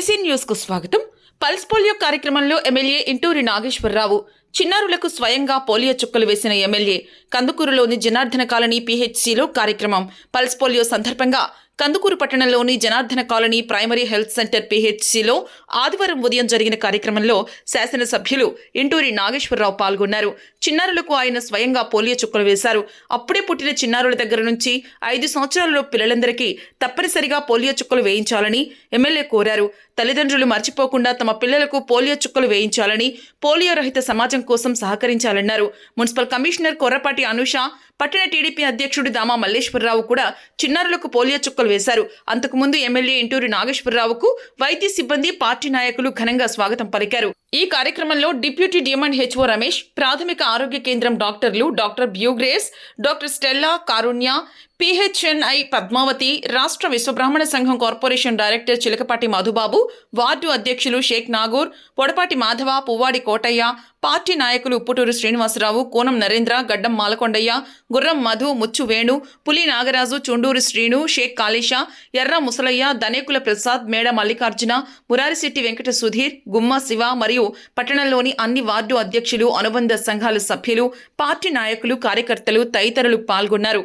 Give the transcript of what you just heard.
Ellyse న్యూస్కు స్వాగతం. Pulse polio కార్యక్రమంలో ఎమ్మెల్యే ఇంటూరి నాగేశ్వరరావు. చిన్నారులకు స్వయంగా పోలియో చుక్కలు వేసిన ఎమ్మెల్యే కందుకూరులోని జనార్దన కాలనీ పీహెచ్సిలో కార్యక్రమం. పల్స్ పోలియో సందర్భంగా కందుకూరు పట్టణంలోని Janardhana colony primary health centre పీహెచ్సిలో ఆదివారం ఉదయం జరిగిన కార్యక్రమంలో శాసనసభ్యులు ఇంటూరి నాగేశ్వరరావు పాల్గొన్నారు. చిన్నారులకు ఆయన స్వయంగా పోలియో చుక్కలు వేశారు. అప్పుడే పుట్టిన చిన్నారుల దగ్గర నుంచి ఐదు సంవత్సరాలలో పిల్లలందరికీ తప్పనిసరిగా పోలియో చుక్కలు వేయించాలని ఎమ్మెల్యే కోరారు. తల్లిదండ్రులు మర్చిపోకుండా తమ పిల్లలకు పోలియో చుక్కలు వేయించాలని పోలియో రహిత సమాజం కోసం సహకరించాలన్నారు. మున్సిపల్ కమిషనర్ కొర్రపాటి అనుష పట్టణ టీడీపీ అధ్యక్షుడు దామా మల్లేశ్వరరావు కూడా చిన్నారులకు పోలియో చుక్కలు వేశారు. అంతకుముందు ఎమ్మెల్యే ఇంటూరి నాగేశ్వరరావుకు వైద్య సిబ్బంది పార్టీ నాయకులు ఘనంగా స్వాగతం పలికారు. ఈ కార్యక్రమంలో డిప్యూటీ డిఎంఎన్ హెచ్ఓ రమేష్ ప్రాథమిక ఆరోగ్య కేంద్రం డాక్టర్లు డాక్టర్ బ్యూగ్రేస్ డాక్టర్ స్టెల్లా కారుణ్య పిహెచ్ఎన్ఐ పద్మావతి రాష్ట్ర విశ్వబ్రాహ్మణ సంఘం corporation director Chilakapati Madhubabu ward అధ్యక్షులు షేక్ నాగూర్ పొడపాటి మాధవ పువ్వాడి కోటయ్య పార్టీ నాయకులు ఉప్పుటూరు శ్రీనివాసరావు కోనం నరేంద్ర గడ్డం మాలకొండయ్య గుర్రం మధు ముచ్చు వేణు పులి నాగరాజు చుండూరు శ్రీను షేక్ కాళీష ఎర్ర ముసలయ్య దనేకుల ప్రసాద్ మేడ మల్లికార్జున మురారిశెట్టి వెంకట సుధీర్ గుమ్మ శివ మరియు మరియు పట్టణంలోని అన్ని వార్డు అధ్యక్షులు అనుబంధ సంఘాల సభ్యులు పార్టీ నాయకులు కార్యకర్తలు తదితరులు పాల్గొన్నారు.